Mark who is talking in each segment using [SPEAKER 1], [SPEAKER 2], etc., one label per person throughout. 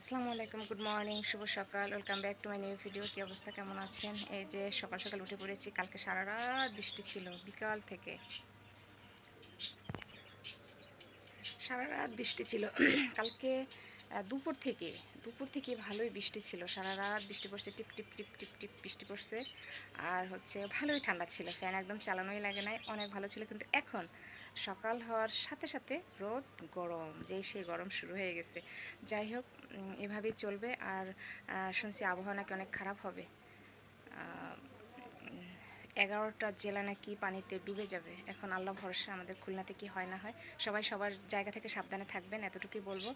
[SPEAKER 1] আসসালামু আলাইকুম good morning শুভ সকাল welcome back to my new video কী অবস্থা, কেমন আছেন? এই যে সকাল সকাল উঠে পড়েছি, কালকে সারা রাত বৃষ্টি ছিল, বিকাল থেকে। সারা রাত বৃষ্টি ছিল। কালকে দুপুর থেকে দুপুর থেকে ভালোই বৃষ্টি ছিল। সারা রাত বৃষ্টি পড়ছে, টিপ টিপ টিপ টিপ টিপ বৃষ্টি পড়ছে। আর হচ্ছে ভালোই ঠান্ডা ছিল, ফ্যান একদম চালানোই লাগে নাই, অনেক ভালো ছিল। কিন্তু এখন সকাল হওয়ার সাথে সাথে রোদ, গরম, যেই সেই গরম শুরু হয়ে গেছে। যাই হোক এভাবেই চলবে। আর শুনছি আবহাওয়া নাকি অনেক খারাপ হবে। এগারোটা জেলা নাকি পানিতে ডুবে যাবে। এখন আল্লাহ ভরসা, আমাদের খুলনাতে কি হয় না হয়, সবাই সবার জায়গা থেকে সাবধানে থাকবেন, এতটুকুই বলব।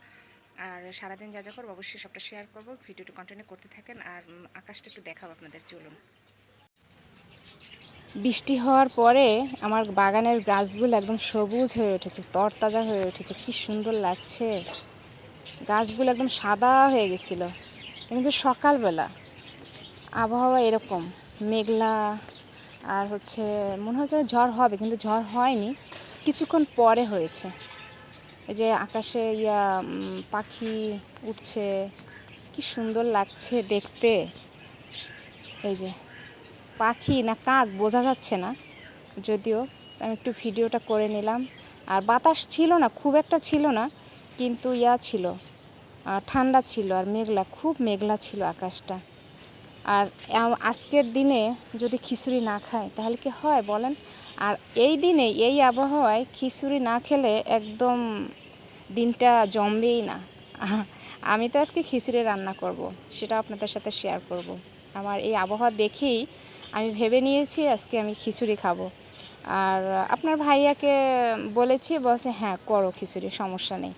[SPEAKER 1] আর সারাদিন যা যা করব, অবশ্যই সবটা শেয়ার করব। ভিডিওটি কন্টিনিউ করতে থাকেন আর আকাশটা একটু দেখাবো আপনাদের, চলুন। বৃষ্টি হওয়ার পরে আমার বাগানের গাছগুলো একদম সবুজ হয়ে উঠেছে, তরতাজা হয়ে উঠেছে, কি সুন্দর লাগছে। গাছগুলো একদম সাদা হয়ে গেছিল কিন্তু সকালবেলা। আবহাওয়া এরকম, মেঘলা, আর হচ্ছে মনে হচ্ছে ঝড় হবে, কিন্তু ঝড় হয়নি, কিছুক্ষণ পরে হয়েছে। এই যে আকাশে ইয়া পাখি উঠছে, কি সুন্দর লাগছে দেখতে। এই যে, পাখি না কাক বোঝা যাচ্ছে না। যদিও আমি একটু ভিডিওটা করে নিলাম। আর বাতাস ছিল না, খুব একটা ছিল না, কিন্তু ইয়া ছিল ঠান্ডা ছিল আর মেঘলা, খুব মেঘলা ছিল আকাশটা। আর আজকের দিনে যদি খিচুড়ি না খায়, তাহলে কি হয় বলেন? আর এই দিনে এই আবহাওয়ায় খিচুড়ি না খেলে একদম দিনটা জমবেই না। আমি তো আজকে খিচুড়ি রান্না করব সেটা আপনাদের সাথে শেয়ার করব। আমার এই আবহাওয়া দেখেই আমি ভেবে নিয়েছি আজকে আমি খিচুড়ি খাব। আর আপনার ভাইয়াকে বলেছি, বলছে হ্যাঁ করো খিচুড়ি, সমস্যা নেই।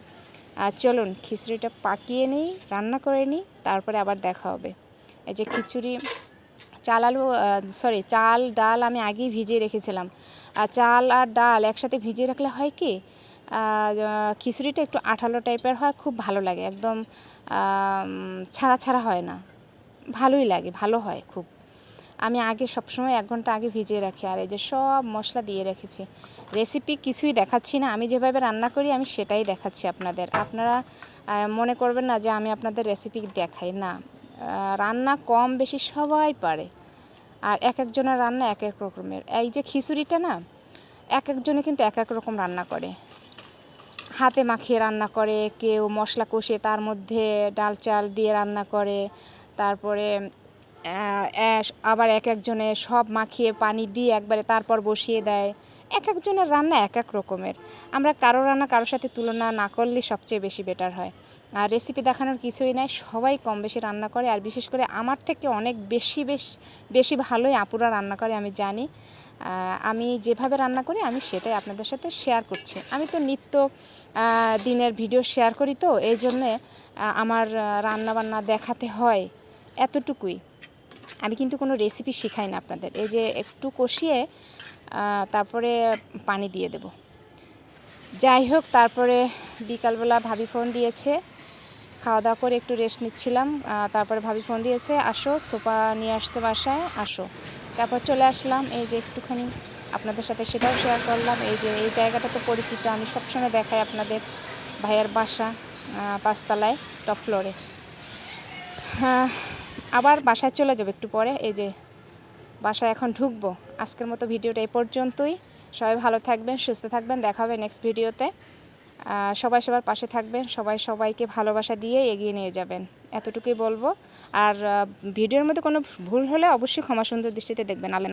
[SPEAKER 1] আর চলুন, খিচুড়িটা পাকিয়ে নিই, রান্না করে নিই, তারপরে আবার দেখা হবে। এই যে খিচুড়ি, চাল আলু সরি চাল, ডাল আমি আগেই ভিজিয়ে রেখেছিলাম। আর চাল আর ডাল একসাথে ভিজিয়ে রাখলে হয় কি খিচুড়িটা একটু আঠালো টাইপের হয়, খুব ভালো লাগে, একদম ছাড়া ছাড়া হয় না। ভালোই লাগে, ভালো হয় খুব। আমি আগে সবসময় এক ঘণ্টা আগে ভিজিয়ে রাখি, আর এই যে সব মশলা দিয়ে রেখেছি। রেসিপি কিছুই দেখাচ্ছি না, আমি যেভাবে রান্না করি, আমি সেটাই দেখাচ্ছি আপনাদের। আপনারা মনে করবেন না যে আমি আপনাদের রেসিপি দেখাই, না। রান্না কম বেশি সবাই পারে। আর এক একজনের রান্না এক এক রকমের। এই যে খিচুড়িটা না এক একজনে কিন্তু এক এক রকম রান্না করে। হাতে মাখিয়ে রান্না করে, কেউ মশলা কষে তার মধ্যে ডাল চাল দিয়ে রান্না করে, তারপরে আবার এক একজনে সব মাখিয়ে পানি দিয়ে একবারে তারপর বসিয়ে দেয়। এক একজনের রান্না এক এক রকমের। আমরা কারও রান্না কারোর সাথে তুলনা না করলে সবচেয়ে বেশি বেটার হয়। আর রেসিপি দেখানোর কিছুই নাই, সবাই কম বেশি রান্না করে, আর বিশেষ করে আমার থেকে অনেক বেশি বেশ, বেশি ভালোই আপুরা রান্না করে, আমি জানি। আমি যেভাবে রান্না করি, আমি সেটাই আপনাদের সাথে শেয়ার করছি। আমি তো নিত্য দিনের ভিডিও শেয়ার করি তো, এই জন্যে আমার রান্না বান্না দেখাতে হয় এতটুকুই। আমি কিন্তু কোনো রেসিপি শেখাই না আপনাদের। এই যে একটু কষিয়ে তারপরে পানি দিয়ে দেব। যাই হোক, তারপরে বিকালবেলা ভাবি ফোন দিয়েছে। খাওয়া দাওয়া করে একটু রেস্ট নিচ্ছিলাম। তারপরে ভাবি ফোন দিয়েছে, আসো, সোফা নিয়ে আসতে বাসায়, আসো। তারপর চলে আসলাম। এই যে একটুখানি আপনাদের সাথে সেটাও শেয়ার করলাম। এই যে, এই জায়গাটা তো পরিচিত, আমি সবসময় দেখাই আপনাদের ভাইয়ের বাসা পাঁচতলায় টপ ফ্লোরে হ্যাঁ আবার বাসায় চলে যাব একটু পরে। এই যে বাসায় এখন ঢুকবো। আজকের মতো ভিডিওটা এই পর্যন্তই। সবাই ভালো থাকবেন, সুস্থ থাকবেন। দেখা হবে নেক্সট ভিডিওতে। সবাই সবার পাশে থাকবেন। সবাই সবাইকে ভালোবাসা দিয়ে এগিয়ে নিয়ে যাবেন। এতটুকুই বলব। আর ভিডিওর মধ্যে কোনো ভুল হলে অবশ্যই ক্ষমা সুন্দর দৃষ্টিতে দেখবেন। আল্লাহ